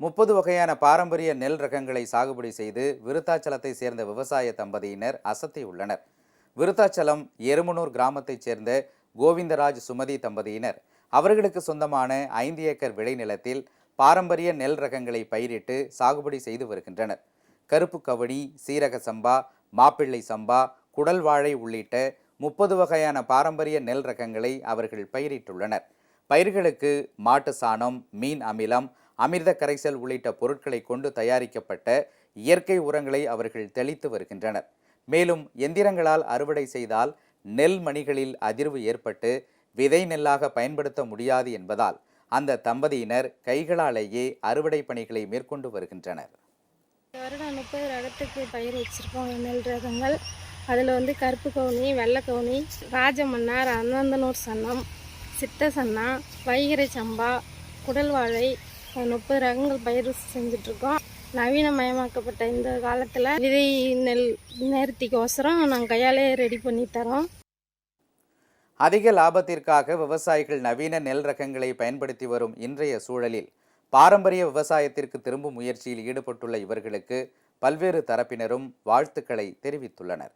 முப்பது வகையான பாரம்பரிய நெல் ரகங்களை சாகுபடி செய்து விருத்தாச்சலத்தை சேர்ந்த விவசாய தம்பதியினர் அசத்தியுள்ளனர் விருத்தாச்சலம் எருமனூர் கிராமத்தைச் சேர்ந்த கோவிந்தராஜ் சுமதி தம்பதியினர். அவர்களுக்கு சொந்தமான ஐந்து ஏக்கர் விளைநிலத்தில் பாரம்பரிய நெல் ரகங்களை பயிரிட்டு சாகுபடி செய்து வருகின்றனர். கருப்பு கவனி சீரக சம்பா மாப்பிள்ளை சம்பா குடல் வாழை உள்ளிட்ட முப்பது வகையான பாரம்பரிய நெல் ரகங்களை அவர்கள் பயிரிட்டுள்ளனர். பயிர்களுக்கு மாட்டு சாணம் மீன் அமிலம் அமிர்த கரைசல் உள்ளிட்ட பொருட்களை கொண்டு தயாரிக்கப்பட்ட இயற்கை உரங்களை அவர்கள் தெளித்து வருகின்றனர். மேலும் எந்திரங்களால் அறுவடை செய்தால் நெல் மணிகளில் அதிர்வு ஏற்பட்டு விதை நெல்லாக பயன்படுத்த முடியாது என்பதால் அந்த தம்பதியினர் கைகளாலேயே அறுவடை பணிகளை மேற்கொண்டு வருகின்றனர். வருடம் முப்பது ரகத்துக்கு பயிர் வச்சுருக்கோம். நெல் ரகங்கள். அதில் வந்து கருப்பு கவுனி வெள்ளை கவுனி ராஜமன்னார் அனந்தனூர் சன்னம் சித்த சன்னா வைகரை சம்பா குடல் வாழை முப்பது ரகங்கள் பயிர் செஞ்சிட்ருக்கோம். நவீனமயமாக்கப்பட்ட இந்த காலத்தில் விதை நெல் நேர்த்திக்கோசரம் நாங்கள் கையாலே ரெடி பண்ணி தரோம். அதிக லாபத்திற்காக விவசாயிகள் நவீன நெல் ரகங்களை பயன்படுத்தி வரும் இன்றைய சூழலில் பாரம்பரிய விவசாயத்திற்கு திரும்பும் முயற்சியில் ஈடுபட்டுள்ள இவர்களுக்கு பல்வேறு தரப்பினரும் வாழ்த்துக்களை தெரிவித்துள்ளனர்.